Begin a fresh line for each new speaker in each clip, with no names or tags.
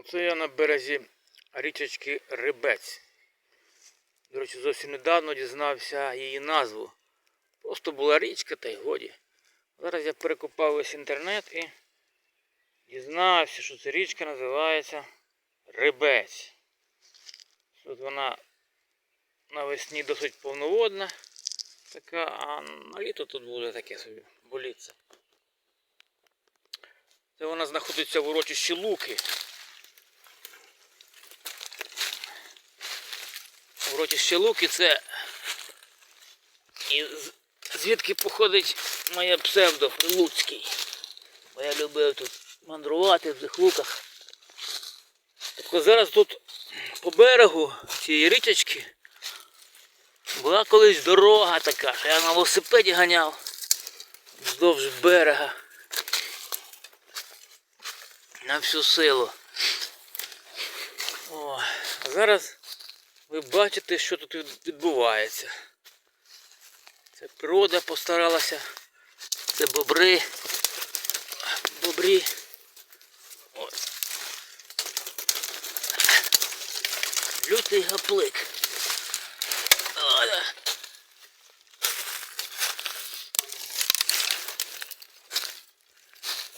Оце я на березі річечки Рибець. До речі, зовсім недавно дізнався її назву. Просто була річка та й годі. Зараз я перекопав весь інтернет і дізнався, що ця річка називається Рибець. Тут вона навесні досить повноводна, така, а на літо тут буде таке собі боліться. Це вона знаходиться в урочищі Луки. Урочище Луки це і звідки походить моє псевдо Прилуцький. Бо я любив тут мандрувати в цих луках. Так зараз тут по берегу цієї річечки була колись дорога така, що я на велосипеді ганяв вздовж берега на всю силу. О, зараз ви бачите, що тут відбувається. Це природа постаралася. Це бобри. Бобрі. Ось. Лютий гаплик.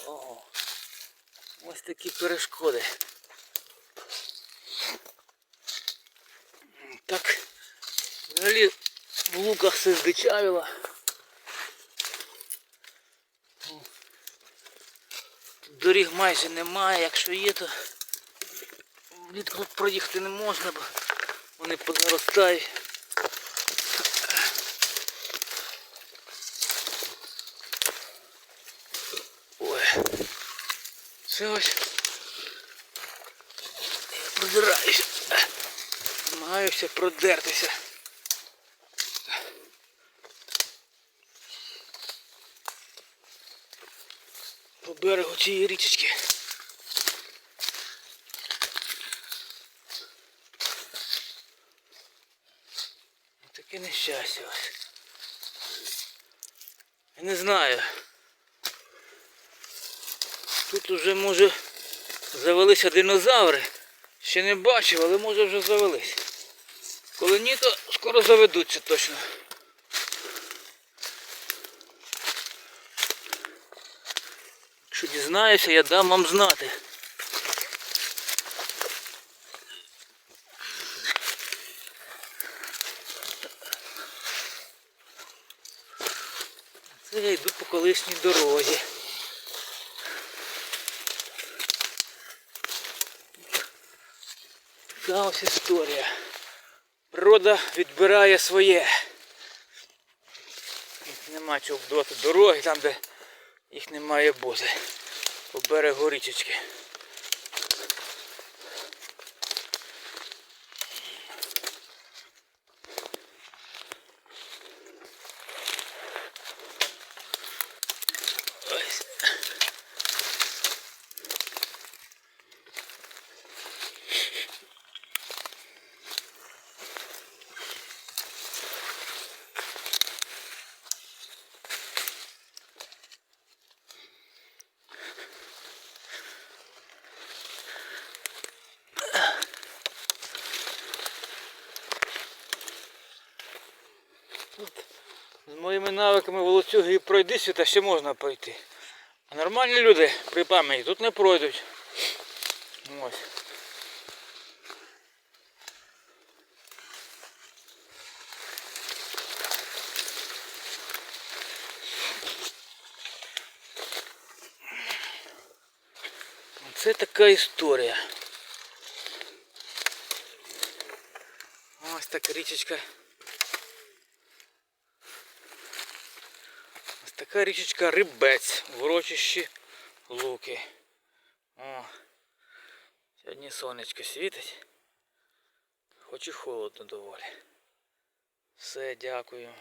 О, ось такі перешкоди. Так, взагалі в луках все здичавіло. Доріг майже немає, якщо є, то влітку проїхати не можна, бо вони позаростають. Ой. Це ось. Я продираюся. Намагаюся продертися. Берегу цієї річечки. Таке нещастя ось. Я не знаю. Тут уже може завелися динозаври. Ще не бачив, але може вже завелись. Коли ні, то скоро заведуться точно. Дізнаюся, я дам вам знати. Це я йду по колишній дорозі. Така ось історія. Природа відбирає своє. Нема чого вбивати дороги там, де їх не має бути. По берегу річечки. З моїми навиками волоцюги і пройди сюди ще можна пройти. А нормальні люди при пам'яті тут не пройдуть. Ось. Це така історія. Ось така річечка. Така річечка Рибець в урочищі Луки. О, сьогодні сонечко світить. Хоч і холодно доволі. Все, дякую.